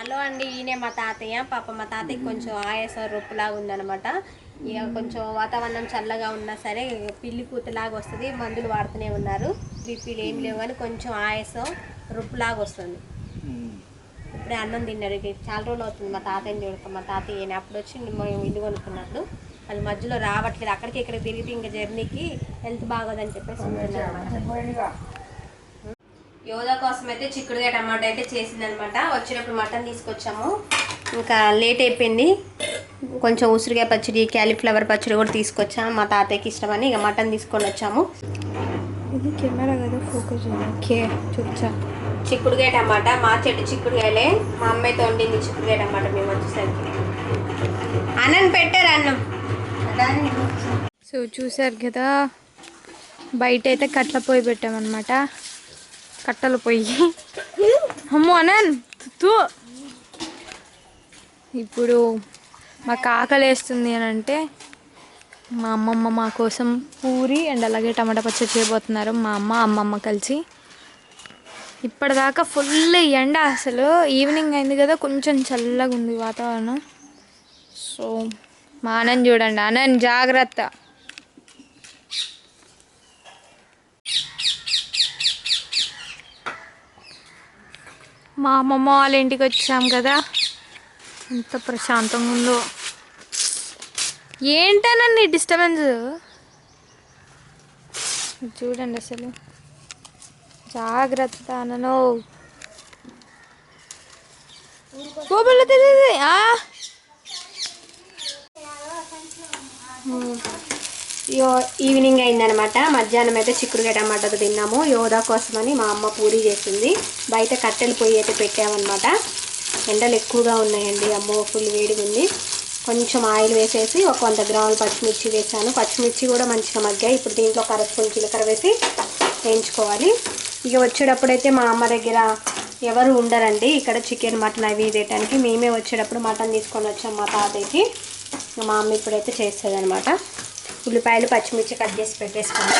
Hello అండి ఈయనే మా తాతయ్య. పాప మా తాతయ్య కొంచెం ఆయాసం రొప్పులాగా ఉందన్నమాట. ఇక కొంచెం వాతావరణం చల్లగా ఉన్నా సరే పిల్లి కూతులాగా వస్తుంది మందులు వాడుతూనే ఉన్నారు. బీపీలు ఏం లేవు కానీ కొంచెం ఆయాసం రొప్పులాగా వస్తుంది. ఇప్పుడే అన్నం తిన్నారు ఇక చాలా రోజులు అవుతుంది మా తాతయ్యని చూడక మా తాతయ్య ఈయన అప్పుడు వచ్చి మేము ఇల్లు కొనుక్కున్నాడు. వాళ్ళు మధ్యలో రావట్లేదు అక్కడికి ఇక్కడ తిరిగితే ఇంకా జర్నీకి హెల్త్ బాగోదని చెప్పేసి యోగా కోసం అయితే చిక్కుడుగా టమాటా అయితే చేసిందనమాట. వచ్చినప్పుడు మటన్ తీసుకొచ్చాము. ఇంకా లేట్ అయిపోయింది. కొంచెం ఉసిరికాయ పచ్చడి క్యాలీఫ్లవర్ పచ్చడి కూడా తీసుకొచ్చాము మా తాతయ్యకి ఇష్టమని ఇక మటన్ తీసుకొని వచ్చాము. ఇది కెమెరా కదా ఫోకస్ ఓకే చూచా చిక్కుడుకాయ టమాటా మా చెట్టు చిక్కుడుకాయలే. మా అమ్మాయితో వండింది చిక్కుడుకాయ టమాటా మేము వచ్చేసరికి. అన్నం పెట్టారు అన్నం. సో చూసారు కదా బయట అయితే కట్ల పొయ్యి పెట్టామన్నమాట. కట్టలు పొయ్యి అమ్మో అనన్ తూ ఇప్పుడు మాకు ఆకలి వేస్తుంది అని అంటే మా అమ్మమ్మ మా కోసం పూరి అండ్ అలాగే టమాటా పచ్చడి చేయబోతున్నారు మా అమ్మ అమ్మమ్మ కలిసి. ఇప్పటిదాకా ఫుల్ ఎండ అసలు. ఈవినింగ్ అయింది కదా కొంచెం చల్లగా ఉంది వాతావరణం. సో మా ఆనంద్ చూడండి. ఆనంద్ జాగ్రత్త. మా అమ్మమ్మ వాళ్ళ ఇంటికి వచ్చాం కదా. ఎంత ప్రశాంతంగా ఉందో. ఏంటనండి డిస్టర్బెన్స్? చూడండి అసలు. జాగ్రత్త అనను తెలియదు యో ఈవినింగ్ అయిందనమాట. మధ్యాహ్నం అయితే చిక్కుడుకాయ టమాటాతో తిన్నాము. యోదా కోసమని మా అమ్మ పూరి చేసింది. బయట కట్టెలు పొయ్యి అయితే పెట్టామన్నమాట ఎండలు ఎక్కువగా ఉన్నాయండి. అమ్మో ఫుల్ వేడిగా ఉంది. కొంచెం ఆయిల్ వేసేసి ఒక వంద గ్రాములు పచ్చిమిర్చి వేసాను. పచ్చిమిర్చి కూడా మంచిగా మగ్గాయి. ఇప్పుడు దీంట్లో ఒక అరస్పూన్ జీలకర్ర వేసి వేయించుకోవాలి. ఇక వచ్చేటప్పుడైతే మా అమ్మ దగ్గర ఎవరు ఉండరండి. ఇక్కడ చికెన్ మటన్ అవి తీయటానికి మేమే వచ్చేటప్పుడు మటన్ తీసుకొని వచ్చాం మా తాతయ్యకి. మా అమ్మ ఇప్పుడైతే చేస్తుంది అనమాట ఉల్లిపాయలు పచ్చిమిర్చి కట్ చేసి పెట్టేసుకోండి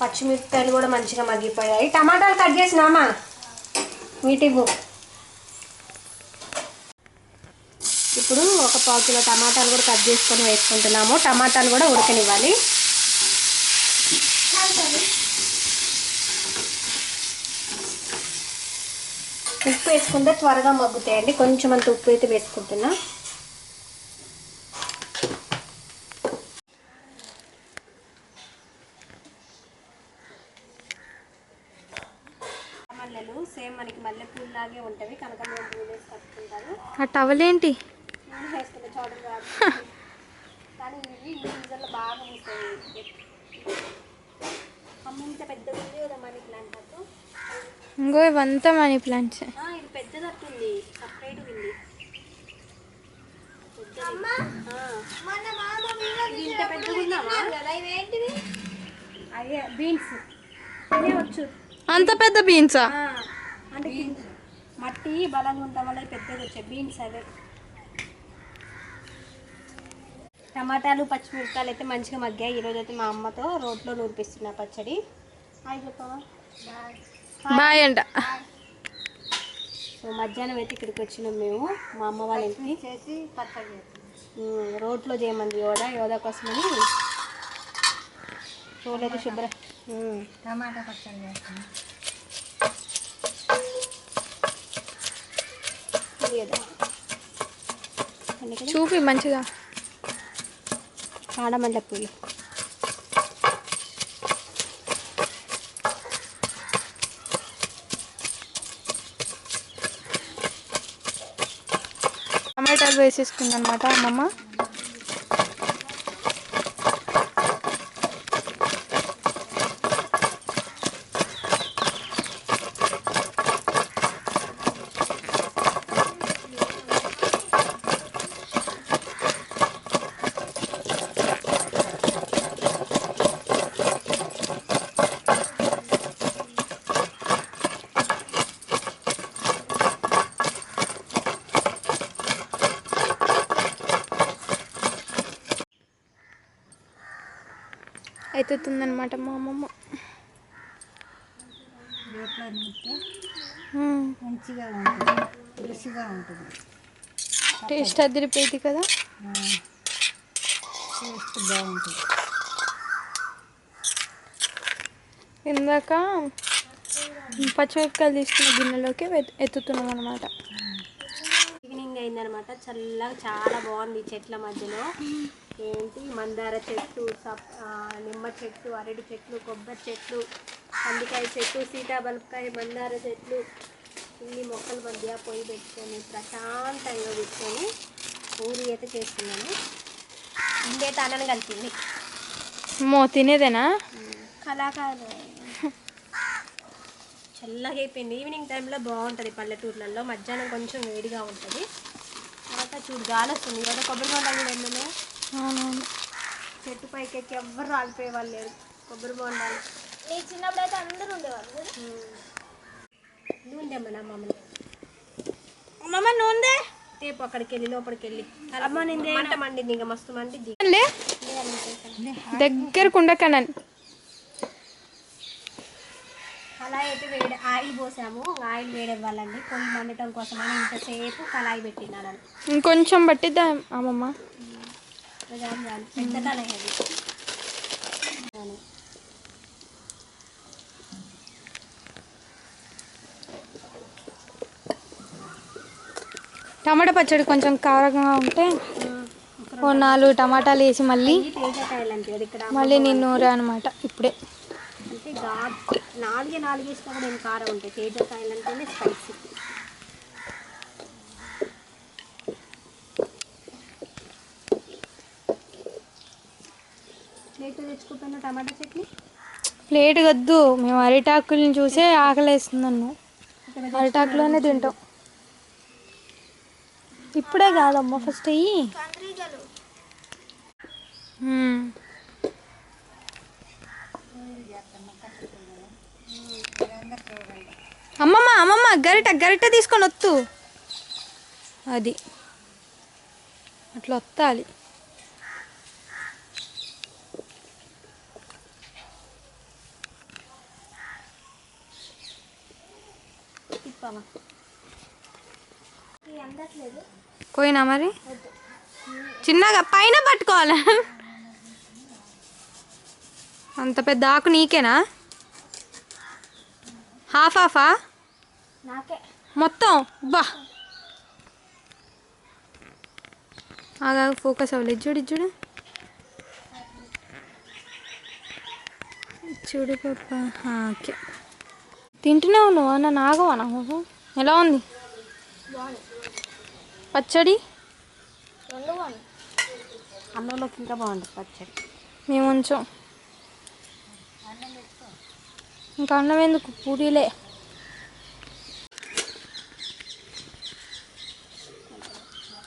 పచ్చిమిరపకాయలు కూడా మంచిగా మగ్గిపోయాయి. టమాటాలు కట్ చేసినామా? వీటివ్వు ఇప్పుడు ఒక పావు కిలో టమాటాలు కూడా కట్ చేసుకొని వేసుకుంటున్నాము. టమాటాలు కూడా ఉడకనివ్వాలి. ఉప్పు వేసుకుంటే త్వరగా మగ్గుతాయండి. కొంచెం అంత ఉప్పు అయితే వేసుకుంటున్నా. మనకి మల్లెపూలు లాగే ఉంటవి కనకాంబరం పూలు వేసి కట్టుకుంటారు. ఆ టవల్ ఏంటి? నేను వేసుకుంటే చూడండి రాదు కానీ ఇవి ఈ సీజన్లో బాగా ఉంది కదా మనీ ప్లాంట్ ఇంకో ఇవంతా మనీ ప్లాంట్స్ ఆ, ఇది పెద్దదట్టుంది సపరేట్ ఉంది. ఇంత పెద్దగా అయ్యే బీన్స్ వచ్చు. అంత పెద్ద బీన్సా ఆ, అంటే మట్టి బలంగా ఉండటం వల్ల పెద్దగా వచ్చాయి బీన్స్ అవే. టమాటాలు పచ్చిమిరపకాయలు అయితే మంచిగా మగ్గాయి. ఈరోజు అయితే మా అమ్మతో రోట్లో నూరిపిస్తున్నా పచ్చడి. హాయ్ చెప్పవా బాయ్ అంట. సో మధ్యాహ్నం అయితే ఇక్కడికి వచ్చినాం మేము. మా అమ్మ వాళ్ళ ఇంటికి. చేసి పచ్చడి రోట్లో చేయమంది యోధ యోధ కోసమని. రోడ్లైతే శుభ్ర టమాటా పచ్చడి చూపి మంచిగా. కాడమల్ల పూలు టమాటాలు వేసేసుకుంది అనమాట అమ్మమ్మ. అవుతుందన్నమాట మా అమ్మమ్మ. మ్మ్. మంచిగా ఉంటుంది. రుచిగా ఉంటుంది. టేస్ట్ అదిరిపోయింది కదా? టేస్ట్ బాగుంటుంది. ఇందాక పచ్చిమిరపకాయలు తీసుకున్న గిన్నెలోకి ఎత్తుతున్నాం అనమాట ఈవినింగ్ అయిందనమాట చల్లగా చాలా బాగుంది చెట్ల మధ్యలో. ఏంటి? మందార చెట్టు సప్ నిమ్మ చెట్టు అరటి చెట్లు కొబ్బరి చెట్లు కందికాయ చెట్టు సీతాబలకాయ మందార చెట్లు ఇన్ని మొక్కల మధ్య పొయ్యి పెట్టుకొని ప్రశాంతంగా కూర్చొని పూరి అయితే చేస్తున్నాను. ఇండే తనని కలిపింది మో తినేదేనా? కళాకారు చల్లగా అయిపోయింది. ఈవినింగ్ టైంలో బాగుంటుంది పల్లెటూర్లలో. మధ్యాహ్నం కొంచెం వేడిగా ఉంటుంది. తర్వాత చూడు గాలి వస్తుంది. కదా కొబ్బరి బొండాలు కూడా చెట్టు పైకి ఎక్కి ఎవ్వరు రాలిపోయే వాళ్ళు లేరు. కొబ్బరి బొండాలు. నీ చిన్నప్పుడు అయితే అందరూ ఉండేవాళ్ళు నూనె మన అమ్మమ్మని అమ్మమ్మ నూనె రేపు అక్కడికి వెళ్ళి లోపలికి వెళ్ళి అమ్మ నిందే మంట మండింది ఇంకా మస్తు మండింది లే. దగ్గరకు ఉండకనని కళాయి అయితే వేడి ఆయిల్ పోసాము. ఆయిల్ వేడవ్వాలండి. పొయ్యి మండటం కోసమని ఇంతసేపు కళాయి పెట్టినాను. ఇంకొంచెం పట్టిద్దా అమ్మమ్మ? చాలు అది టమాటా పచ్చడి కొంచెం కారంగా ఉంటే ఓ నాలుగు టమాటాలు వేసి మళ్ళీ ఇక్కడ మళ్ళీ నేను నూరా అనమాట ఇప్పుడే. అంటే నాలుగే నాలుగు వేసినా కూడా ఏం కారం ఉంటాయి? తేజకాయలు అంటేనే స్పైసీ ప్లేట్ తెచ్చుకోపోయిన టమాటా చట్నీ? ప్లేట్ వద్దు మేము అరిటాకుల్ని చూసే ఆకలేస్తుంది నన్ను అరిటాకులోనే తింటాం. ఇప్పుడే కాదమ్మా ఫస్ట్ అయ్యి మ్మ్. అమ్మమ్మ అమ్మమ్మ గరిట గరిట తీసుకొని వత్తు. అది. అట్లా వత్తాలి. పోయినా మరి? చిన్నగా పైన పట్టుకోవాలి? అంత పెద్ద ఆకు నీకేనా? హాఫ్ హాఫా? మొత్తం? బా. ఆగా ఫోకస్ అవ్వలేదు. చూడు చూడు. చూడు పాప. ఓకే. తింటూనే ఉన్నావా నన్ను ఆగవా నాకు ఎలా ఉంది? పచ్చడి? అన్నంలోకి ఇంకా బాగుంటుంది పచ్చడి. మేము ఉంచాం. ఇంకా అన్నం ఎందుకు? పూరీలే.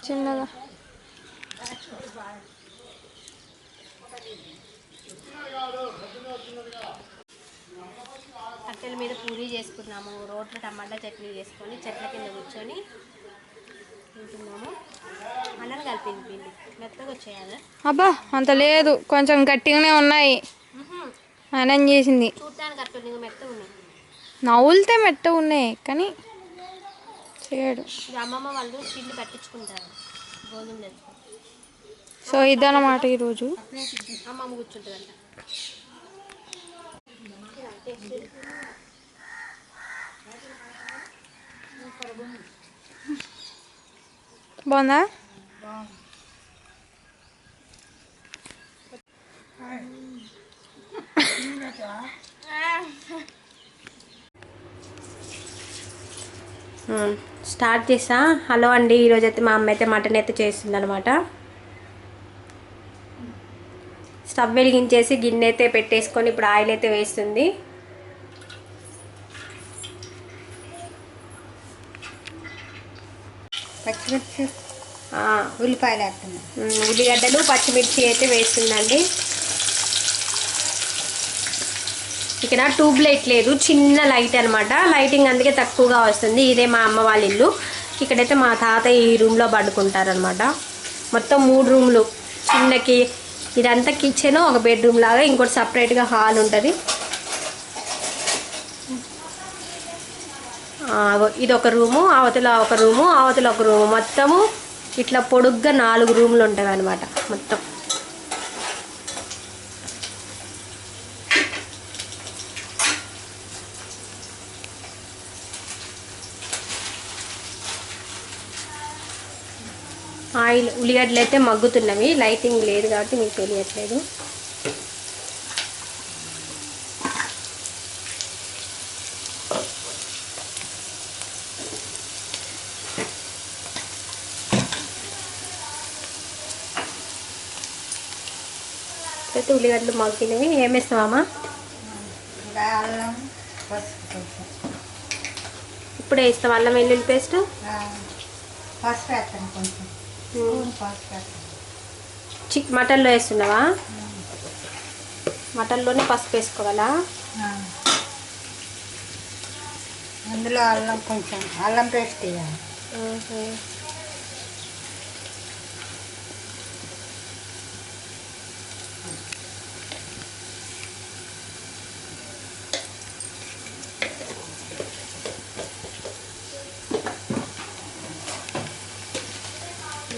చిన్నగా. కట్టెల మీద పూరీ చేసుకున్నాము రోట్లో టమాటా చట్నీ చేసుకొని చెట్ల కింద కూర్చొని తింటున్నాము. అన్నం కలిపింది పిండి మెత్తగా వచ్చేయాలి. అబ్బా అంత లేదు. కొంచెం గట్టిగానే ఉన్నాయి. అనం చేసింది. చూడటానికి అట్లా ఇంకా మెత్తగా ఉన్నాయి. నవ్వులితే మెట్ట ఉన్నాయి కానీ చేయడు. అమ్మమ్మ వాళ్ళు పిండి పట్టించుకుంటారు గోధుమ సో ఇదన్నమాట ఈరోజు. అమ్మమ్మ కూర్చుంటుందంట. బాగుందా? స్టార్ట్ చేసా? హలో అండి. ఈరోజు అయితే మా అమ్మ అయితే మటన్ అయితే చేస్తుంది అనమాట స్టవ్ వెలిగించేసి గిన్నె అయితే పెట్టేసుకొని ఇప్పుడు ఆయిల్ అయితే వేస్తుంది పచ్చిమిర్చి ఆ, ఉల్లిపాయలు వేస్తున్నాం ఉల్లిగడ్డలు పచ్చిమిర్చి అయితే వేస్తుందండి. ఇక్కడ ట్యూబ్ లైట్ లేదు చిన్న లైట్ అనమాట లైటింగ్ అందుకే తక్కువగా వస్తుంది. ఇదే మా అమ్మ వాళ్ళ ఇల్లు. ఇక్కడైతే మా తాత ఈ రూమ్లో పడుకుంటారనమాట మొత్తం మూడు రూమ్లు. చిన్నకి ఇదంతా కిచెన్ ఒక బెడ్రూమ్ లాగా ఇంకోటి సపరేట్గా హాల్ ఉంటుంది. ఇది ఒక రూము అవతల ఒక రూము అవతల ఒక రూము. మొత్తము ఇట్లా పొడుగ్గా నాలుగు రూములు ఉంటాయి అనమాట మొత్తం. ఆయిల్ ఉల్లిగడ్డలు అయితే మగ్గుతున్నవి. లైటింగ్ లేదు కాబట్టి మీకు తెలియట్లేదు. అయితే ఉల్లిగడ్డలు మగ్గినవి. ఏం కొంచెం ఇప్పుడే వేస్తాం అల్లం వెల్లుల్లి పేస్ట్? పసుపు వేస్తాను కొంచెం. చిక్ మటన్లో వేస్తున్నావా? మటన్లోనే పసుపు వేసుకోవాలా. అందులో అల్లం కొంచెం అల్లం పేస్ట్ వేయాలి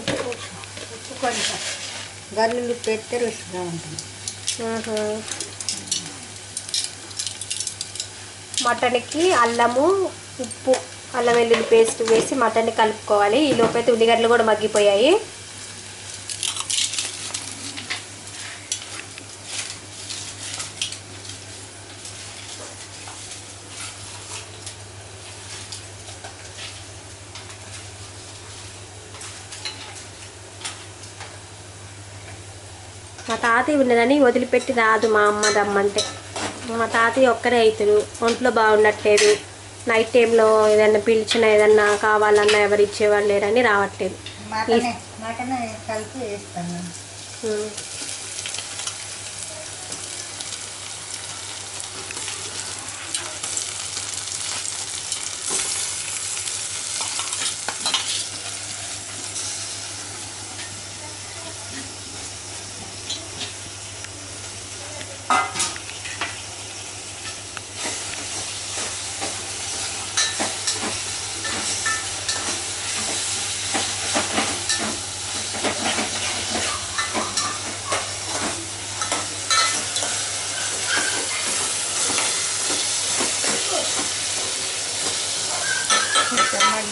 ఉప్పు ఉప్పు కొంచెం గల్లులు పెడితే రుచిగా ఉంటుంది. మటన్కి అల్లము ఉప్పు అల్లం వెల్లుల్లి పేస్ట్ వేసి మటన్ని కలుపుకోవాలి. ఈ లోపైతే ఉల్లిగడ్డలు కూడా మగ్గిపోయాయి. మా తాతయ్య ఉన్నదని వదిలిపెట్టి రాదు మా అమ్మ రమ్మంటే. మా తాతయ్య ఒక్కరే అవుతారు. ఒంట్లో బాగుండట్లేదు. నైట్ టైంలో ఏదన్నా పిలిచినా ఏదన్నా కావాలన్నా ఎవరు ఇచ్చేవాళ్ళు లేరని రావట్లేదు.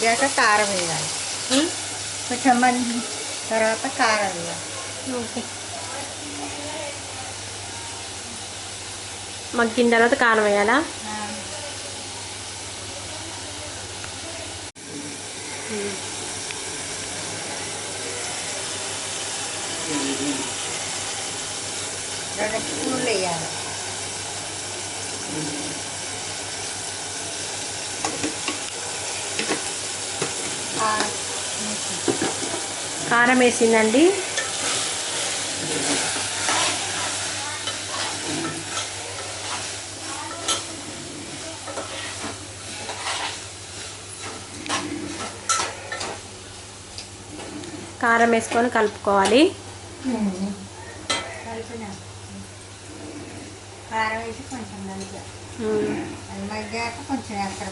మగ్గాక కారం వేయాలి. కొంచెం మగ్గి తర్వాత కారం వేయాలి. ఓకే. మగ్గిన తర్వాత కారం వేయాలా? రెండు స్పూన్లు వేయాలి. కారం వేసిందండి. కారం వేసుకొని కలుపుకోవాలి. కారం వేసి కొంచెం మగ్గాక కొంచెం ఎక్కడ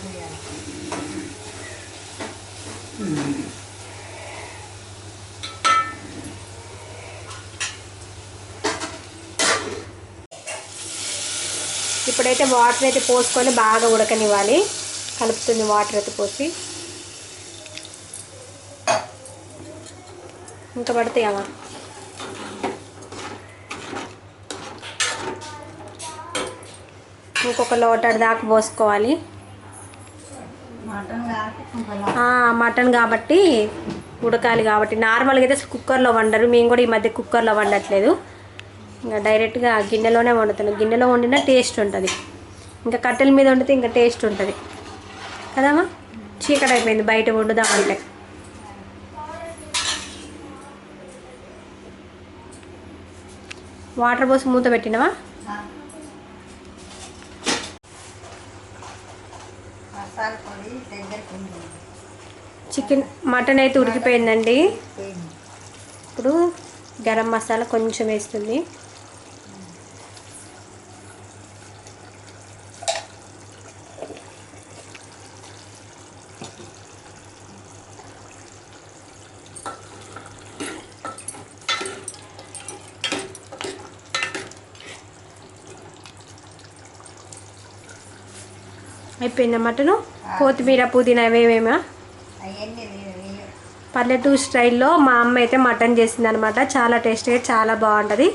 ఇప్పుడైతే వాటర్ అయితే పోసుకొని బాగా ఉడకనివ్వాలి. కలుపుతుంది వాటర్ అయితే పోసి. ఇంకా పడతాయమ్మా ఇంకొక లోటడు దాకా పోసుకోవాలి. మటన్ కాబట్టి ఉడకాలి కాబట్టి. నార్మల్గా అయితే కుక్కర్లో వండరు. మేము కూడా ఈ మధ్య కుక్కర్లో వండట్లేదు. ఇంకా డైరెక్ట్గా గిన్నెలోనే వండుతాను. గిన్నెలో వండినా టేస్ట్ ఉంటుంది. ఇంకా కట్టెల మీద వండితే ఇంకా టేస్ట్ ఉంటుంది. కదమ్మా చీకటి అయిపోయింది. బయట వండుదామంటే వాటర్ పోసి మూత పెట్టినవా? చికెన్ మటన్ అయితే ఉడికిపోయిందండి. పోయింది ఇప్పుడు గరం మసాలా కొంచెం వేస్తుంది. అయిపోయిందా మటను కొత్తిమీర పుదీనా లేవు పల్లెటూరు స్టైల్లో మా అమ్మ అయితే మటన్ చేసింది అనమాట చాలా టేస్టీగా చాలా బాగుంటుంది.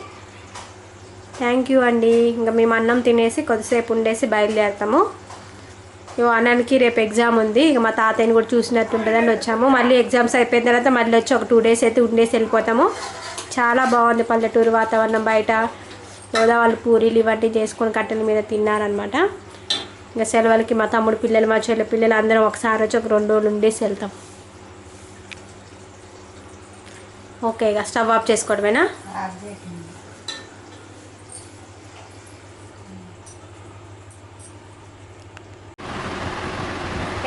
థ్యాంక్ యూ అండి. ఇంకా మేము అన్నం తినేసి కొద్దిసేపు ఉండేసి బయలుదేరుతాము. అన్నానికి రేపు ఎగ్జామ్ ఉంది. ఇక మా తాతయ్యని కూడా చూసినట్టు ఉంటుందని వచ్చాము. మళ్ళీ ఎగ్జామ్స్ అయిపోయిన తర్వాత మళ్ళీ వచ్చి ఒక టూ డేస్ అయితే ఉండేసి వెళ్ళిపోతాము. చాలా బాగుంది పల్లెటూరు వాతావరణం బయట. వాళ్ళు పూరీలు ఇవన్నీ చేసుకొని కట్టెల మీద తిన్నారనమాట ఇంకా సెలవులకి మా తమ్ముడు పిల్లలు మా చెల్లె పిల్లలు అందరం ఒకసారి వచ్చి ఒక రెండు రోజులు ఉండేసి వెళ్తాం. ఓకే ఇక స్టవ్ ఆఫ్ చేసుకోవడమేనా?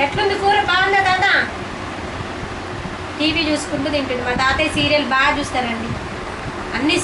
ఎట్లుంది కూర? బాగుందా దాదా టీవీ చూసుకుంటూ తింటుంది. మా తాతయ్య సీరియల్ బాగా చూస్తారండి. అన్ని